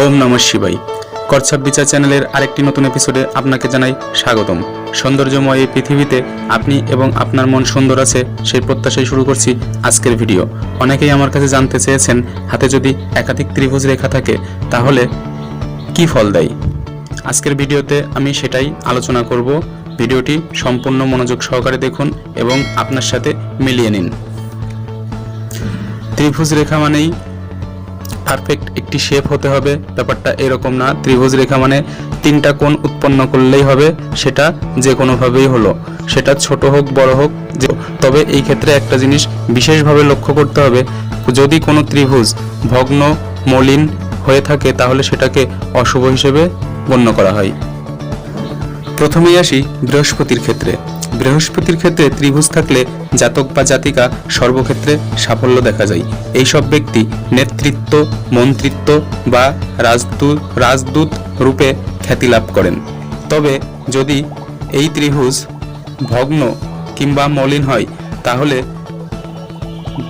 ওম নম শিবাই করছাপ বিচার চ্যানেলের আরেকটি নতুন এপিসোডে আপনাকে জানাই স্বাগতম। সৌন্দর্যময় এই পৃথিবীতে আপনি এবং আপনার মন সুন্দর আছে সেই প্রত্যাশায় শুরু করছি আজকের ভিডিও। অনেকেই আমার কাছে জানতে চেয়েছেন, হাতে যদি একাধিক ত্রিভুজ রেখা থাকে, তাহলে কি ফল দেয়? আজকের ভিডিওতে আমি সেটাই আলোচনা করব। ভিডিওটি সম্পূর্ণ মনোযোগ সহকারে দেখুন এবং আপনার সাথে মিলিয়ে নিন। ত্রিভুজ রেখা মানেই পারফেক্ট একটি শেপ হতে হবে। ব্যাপারটা এরকম না। ত্রিভুজ রেখা মানে তিনটা কোণ উৎপন্ন করলেই হবে। সেটা যে কোনোভাবেই হলো। সেটা ছোট হোক, বড় হোক। তবে এই ক্ষেত্রে একটা জিনিস বিশেষভাবে লক্ষ্য করতে হবে। যদি কোনো ত্রিভুজ ভগ্ন, মলিন হয়ে থাকে, তাহলে সেটাকে অশুভ হিসেবে গণ্য করা হয়। প্রথমেই আসি বৃহস্পতির ক্ষেত্রে। বৃহস্পতির ক্ষেত্রে ত্রিভুজ থাকলে জাতক বা জাতিকা সর্বক্ষেত্রে সাফল্য দেখা যায়। এইসব ব্যক্তি নেতৃত্ব, মন্ত্রিত্ব বা রাজদূত রাজদূত রূপে খ্যাতি লাভ করেন। তবে যদি এই ত্রিভুজ ভগ্ন কিংবা মলিন হয়, তাহলে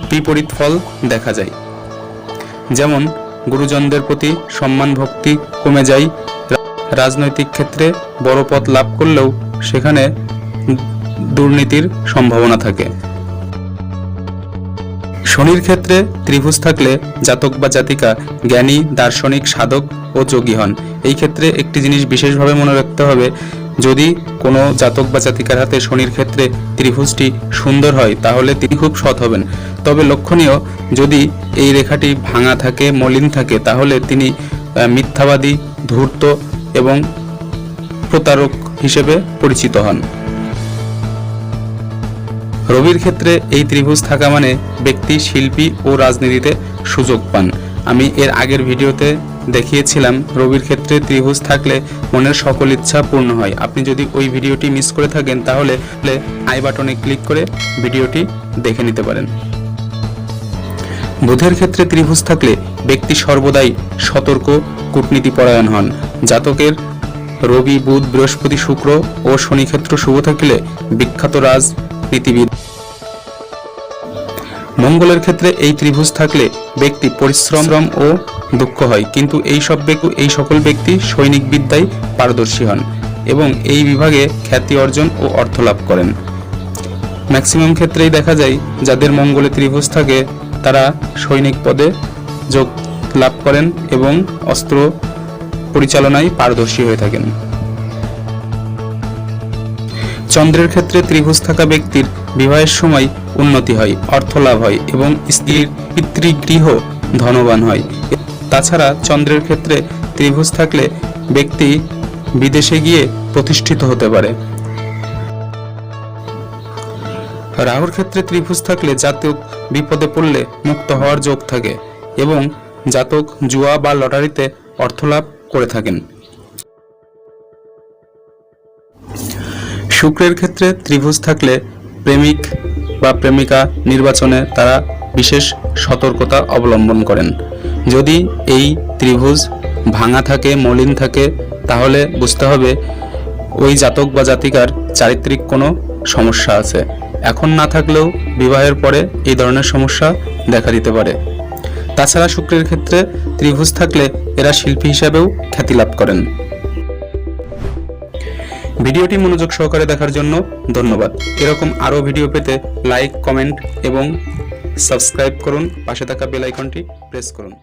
বিপরীত ফল দেখা যায়। যেমন, গুরুজনদের প্রতি সম্মান ভক্তি কমে যায়। রাজনৈতিক ক্ষেত্রে বড় পদ লাভ করলেও সেখানে দুর্নীতির সম্ভাবনা থাকে। শনির ক্ষেত্রে ত্রিভুজ থাকলে জাতক বা জাতিকা জ্ঞানী, দার্শনিক, সাধক ও যোগী হন। এই ক্ষেত্রে একটি জিনিস বিশেষভাবে মনে রাখতে হবে, যদি কোনো জাতক বা জাতিকার হাতে শনির ক্ষেত্রে ত্রিভুজটি সুন্দর হয়, তাহলে তিনি খুব সৎ হবেন। তবে লক্ষণীয়, যদি এই রেখাটি ভাঙা থাকে, মলিন থাকে, তাহলে তিনি মিথ্যাবাদী, ধূর্ত এবং প্রতারক হিসেবে পরিচিত হন। রবির ক্ষেত্রে এই ত্রিভুজ থাকা মানে ব্যক্তি, শিল্পী ও রাজনীতিতে সুযোগ পান। আমি এর আগের ভিডিওতে দেখিয়েছিলাম, রবির ক্ষেত্রে ত্রিভুজ থাকলে মনের সকল ইচ্ছা পূর্ণ হয়। আপনি যদি ওই ভিডিওটি মিস করে থাকেন, তাহলে আই বাটনে ক্লিক করে ভিডিওটি দেখে নিতে পারেন। বুধের ক্ষেত্রে ত্রিভুজ থাকলে ব্যক্তি সর্বদাই সতর্ক কূটনীতি পরায়ণ হন। জাতকের রবি, বুধ, বৃহস্পতি, শুক্র ও শনি ক্ষেত্র শুভ থাকলে বিখ্যাত রাজনীতিবিদ মঙ্গলের ক্ষেত্রে এই ত্রিভুজ থাকলে ব্যক্তি পরিশ্রম ও দুঃখ হয়, কিন্তু এই সব ব্যক্তি, এই সকল ব্যক্তি সৈনিক বিদ্যায় পারদর্শী হন এবং এই বিভাগে খ্যাতি অর্জন ও অর্থ লাভ করেন। ম্যাক্সিমাম ক্ষেত্রেই দেখা যায়, যাদের মঙ্গলে ত্রিভুজ থাকে, তারা সৈনিক পদে যোগ লাভ করেন এবং অস্ত্র পরিচালনায় পারদর্শী হয়ে থাকেন। চন্দ্রের ক্ষেত্রে ত্রিভুজ থাকা ব্যক্তির বিবাহের সময় উন্নতি হয় অর্থ লাভ হয় এবং স্ত্রীর পিতৃগৃহ ধনবান হয়। তাছাড়া চন্দ্রের ক্ষেত্রে ত্রিভুজ থাকলে ব্যক্তি বিদেশে গিয়ে প্রতিষ্ঠিত হতে পারে। রাহুর ক্ষেত্রে ত্রিভুজ থাকলে জাতক বিপদে পড়লে মুক্ত হওয়ার যোগ থাকে এবং জাতক জুয়া বা লটারিতে অর্থলাভ করে থাকেন। শুক্রের ক্ষেত্রে ত্রিভুজ থাকলে প্রেমিক বা প্রেমিকা নির্বাচনে তারা বিশেষ সতর্কতা অবলম্বন করেন। যদি এই ত্রিভুজ ভাঙা থাকে, মলিন থাকে, তাহলে বুঝতে হবে ওই জাতক বা জাতিকার চারিত্রিক কোনো সমস্যা আছে। এখন না থাকলেও বিবাহের পরে এই ধরনের সমস্যা দেখা দিতে পারে। তাছাড়া শুক্রের ক্ষেত্রে ত্রিভুজ থাকলে এরা শিল্পী হিসাবেও খ্যাতি লাভ করেন। ভিডিওটি মনোযোগ সহকারে দেখার জন্য ধন্যবাদ। এরকম আরও ভিডিও পেতে লাইক, কমেন্ট এবং সাবস্ক্রাইব করুন। পাশে থাকা বেল আইকনটি প্রেস করুন।